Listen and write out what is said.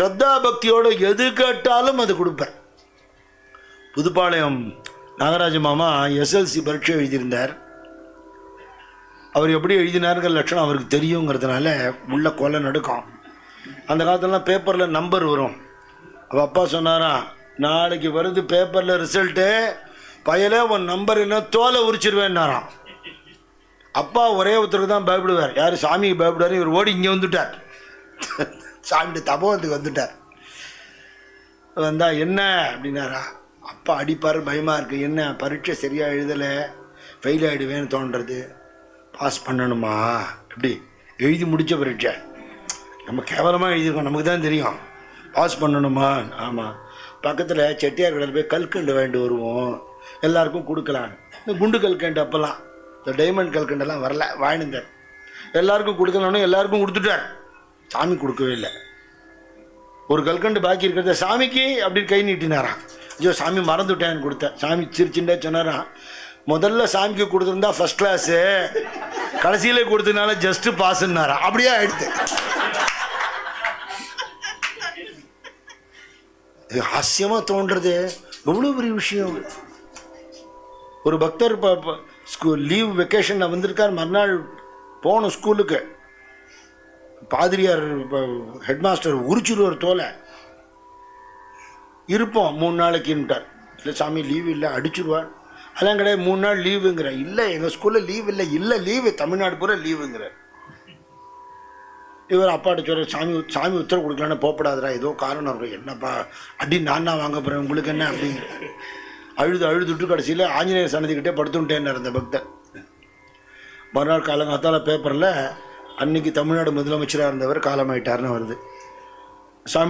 ஸ்ரத்தா பக்தியோட எது கேட்டாலும் அது கொடுப்பேன். புதுப்பாளையம் நாகராஜ மாமா எஸ்எல்சி பரீட்சை எழுதியிருந்தார். அவர் எப்படி எழுதினாருங்கிற லட்சணம் அவருக்கு தெரியுங்கிறதுனால உள்ள கொலை நடுக்கும். அந்த காலத்துலலாம் பேப்பரில் நம்பர் வரும். அவள் அப்பா சொன்னாராம் நாளைக்கு வருது பேப்பரில் ரிசல்ட்டு பயலே உன் நம்பர் என்ன தோலை உரிச்சிருவேன்னாராம். அப்பா ஒரே ஒருத்தருக்கு தான் பயப்படுவார். யார் சாமிக்கு பயப்படுவார்? இவர் ஓடி இங்கே வந்துட்டார். சாமிட்டு தபோவத்துக்கு வந்துட்டார். வந்தா என்ன? அப்படின்னாரா அப்பா அடிப்பார் பயமாக இருக்குது என்ன பரீட்சை சரியாக எழுதலை? ஃபெயில் ஆகிடுவேன்னு தோன்றது. பாஸ் பண்ணணுமா? எப்படி? எழுதி முடித்த பரீட்சை. நம்ம கேவலமாக எழுதிருக்கோம் நமக்கு தான் தெரியும். பாஸ் பண்ணணுமா? ஆமாம் பக்கத்தில் செட்டியார் கடையில் போய் கல்கண்டு வாங்கிட்டு வருவோம். எல்லாருக்கும் கொடுக்கலாம். இந்த குண்டு கல்கண்டு அப்போல்லாம் இந்த டைமண்ட் கல்கண்டெல்லாம் வரல வாங்கினார் எல்லாருக்கும் கொடுக்கலன்னு எல்லாருக்கும் கொடுத்துட்டார். சாமி கொடுக்கவே இல்லை. ஒரு கல்கண்டு பாக்கி இருக்கிறத சாமிக்கு அப்படின்னு கை நீட்டினாராம். ஐயோ சாமி மறந்துவிட்டேன்னு கொடுத்தேன். சாமி சிரிச்சுட்டே சொன்னாராம். முதல்ல சாமிக்கு கொடுத்துருந்தா ஃபர்ஸ்ட் கிளாஸு கடைசியில் கொடுத்ததுனால ஜஸ்ட் பாஸ்ன்னாரா அப்படியே ஆயிடுத்து. இது தோன்றது எவ்வளோ பெரிய விஷயம். ஒரு பக்தர் இப்போ ஸ்கூல் லீவ் வெக்கேஷனில் வந்திருக்கார். மறுநாள் போகணும் ஸ்கூலுக்கு பாதிரியார் ஹெட்மாஸ்டர் உரிச்சிருவார் தோலை. இருப்போம் மூணு நாளைக்குன்ட்டார் இல்லை சாமி லீவ் இல்லை அடிச்சிருவார் அதெல்லாம் கிடையாது மூணு நாள் லீவுங்கிற இல்லை எங்கள் ஸ்கூலில் லீவ் இல்லை இல்லை லீவு தமிழ்நாடு பூரா லீவுங்கிற இவர் அப்பாட்ட சொல்ற சாமி சாமி உத்தரவு கொடுக்கலன்னு போப்படாதடா ஏதோ காரணம் இருக்கும். என்னப்பா அடி நான் தான் வாங்க போகிறேன் உங்களுக்கு என்ன? அப்படிங்கிற அழுது அழுதுட்டு கடைசியில் ஆஞ்சநேயர் சன்னதிக்கிட்டே படுத்துட்டேன்னு இருந்த பக்தர். மறுநாள் காலங்காத்தால் பேப்பரில் அன்னைக்கு தமிழ்நாடு முதலமைச்சராக இருந்தவர் காலமாயிட்டார்னு வருது. சாமி